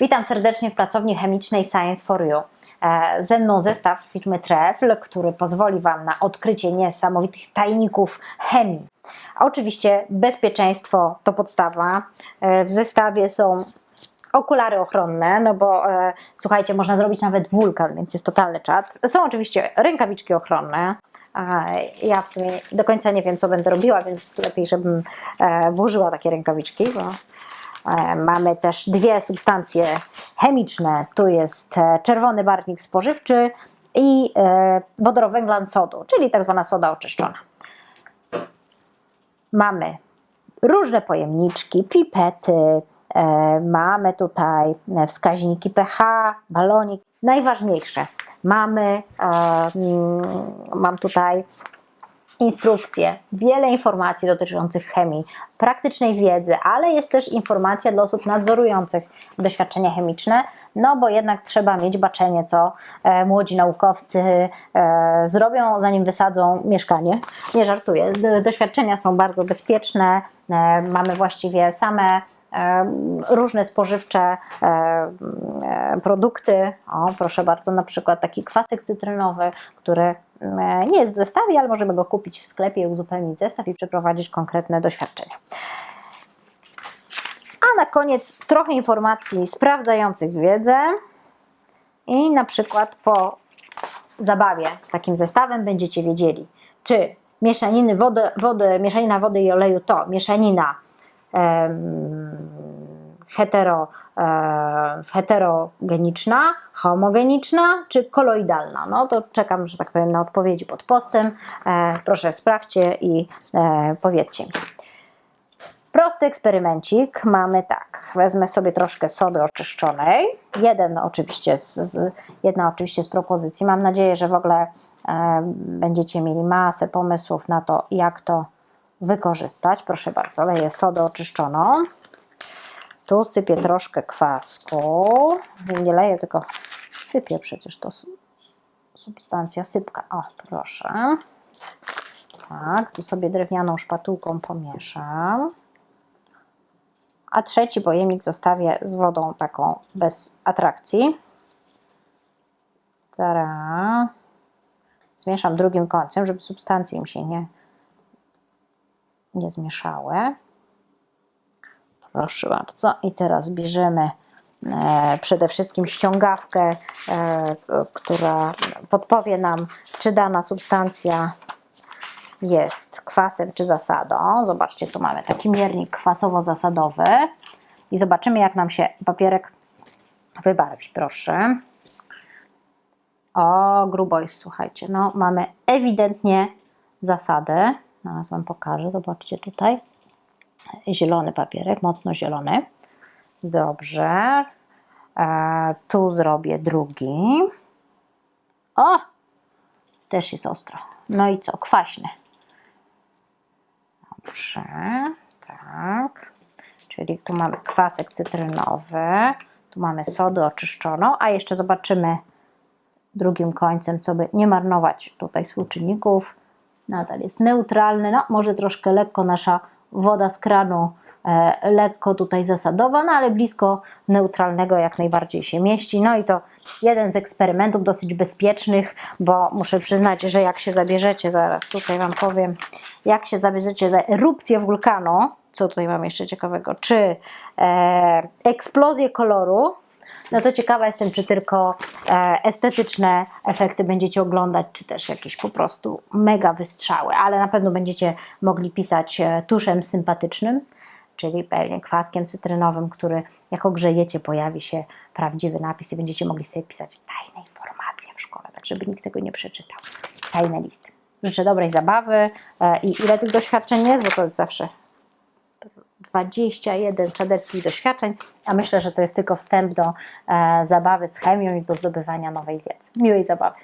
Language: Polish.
Witam serdecznie w pracowni chemicznej Science for You. E, Ze mną zestaw firmy Trefl, który pozwoli Wam na odkrycie niesamowitych tajników chemii. Oczywiście bezpieczeństwo to podstawa. E, W zestawie są okulary ochronne, no bo e, słuchajcie, można zrobić nawet wulkan, więc jest totalny czat. Są oczywiście rękawiczki ochronne. Ja w sumie do końca nie wiem, co będę robiła, więc lepiej, żebym włożyła takie rękawiczki, bo Mamy też dwie substancje chemiczne. Tu jest e, czerwony barwnik spożywczy i e, wodorowęglan sodu, czyli tak zwana soda oczyszczona. Mamy różne pojemniczki, pipety, e, mamy tutaj e, wskaźniki pH, balonik. Najważniejsze, mamy, e, mm, mam tutaj instrukcje, wiele informacji dotyczących chemii, praktycznej wiedzy, ale jest też informacja dla osób nadzorujących doświadczenia chemiczne, no bo jednak trzeba mieć baczenie, co e, młodzi naukowcy e, zrobią, zanim wysadzą mieszkanie. Nie żartuję, doświadczenia są bardzo bezpieczne, e, mamy właściwie same e, różne spożywcze e, e, produkty. O, proszę bardzo, na przykład taki kwasek cytrynowy, który nie jest w zestawie, ale możemy go kupić w sklepie, uzupełnić zestaw i przeprowadzić konkretne doświadczenia. A na koniec trochę informacji sprawdzających wiedzę i na przykład po zabawie takim zestawem będziecie wiedzieli, czy mieszaniny wody, wody, mieszanina wody i oleju to mieszanina em, hetero, e, heterogeniczna, homogeniczna czy koloidalna. No to czekam, że tak powiem, na odpowiedzi pod postem. E, proszę sprawdźcie i e, powiedzcie mi. Prosty eksperymencik mamy tak. Wezmę sobie troszkę sody oczyszczonej. Jeden oczywiście z, z, jedna oczywiście z propozycji. Mam nadzieję, że w ogóle e, będziecie mieli masę pomysłów na to, jak to wykorzystać. Proszę bardzo, leję sodę oczyszczoną. Tu sypię troszkę kwasku. Nie leję, tylko sypię przecież to substancja sypka. O, proszę. Tak, tu sobie drewnianą szpatułką pomieszam. A trzeci pojemnik zostawię z wodą taką bez atrakcji. Tara. Zmieszam drugim końcem, żeby substancje mi się nie, nie zmieszały. Proszę bardzo. I teraz bierzemy e, przede wszystkim ściągawkę, e, która podpowie nam, czy dana substancja jest kwasem czy zasadą. Zobaczcie, tu mamy taki miernik kwasowo-zasadowy i zobaczymy, jak nam się papierek wybarwi. Proszę. O, grubość, słuchajcie. No, mamy ewidentnie zasadę. Zaraz Wam pokażę. Zobaczcie tutaj. Zielony papierek, mocno zielony. Dobrze. E, tu zrobię drugi. O! Też jest ostro. No i co? Kwaśny. Dobrze, tak. Czyli tu mamy kwasek cytrynowy, tu mamy sodę oczyszczoną, a jeszcze zobaczymy drugim końcem, co by nie marnować tutaj współczynników. Nadal jest neutralny, no może troszkę lekko nasza woda z kranu e, lekko tutaj zasadowa, no ale blisko neutralnego jak najbardziej się mieści. No i to jeden z eksperymentów dosyć bezpiecznych, bo muszę przyznać, że jak się zabierzecie, zaraz tutaj Wam powiem, jak się zabierzecie za erupcję wulkanu, co tutaj mam jeszcze ciekawego, czy e, eksplozję koloru, no to ciekawa jestem, czy tylko e, estetyczne efekty będziecie oglądać, czy też jakieś po prostu mega wystrzały, ale na pewno będziecie mogli pisać e, tuszem sympatycznym, czyli pewnie kwaskiem cytrynowym, który jak ogrzejecie pojawi się prawdziwy napis i będziecie mogli sobie pisać tajne informacje w szkole, tak żeby nikt tego nie przeczytał. Tajne listy. Życzę dobrej zabawy e, i ile tych doświadczeń jest, bo to jest zawsze 21 czaderskich doświadczeń, a myślę, że to jest tylko wstęp do e, zabawy z chemią i do zdobywania nowej wiedzy. Miłej zabawy.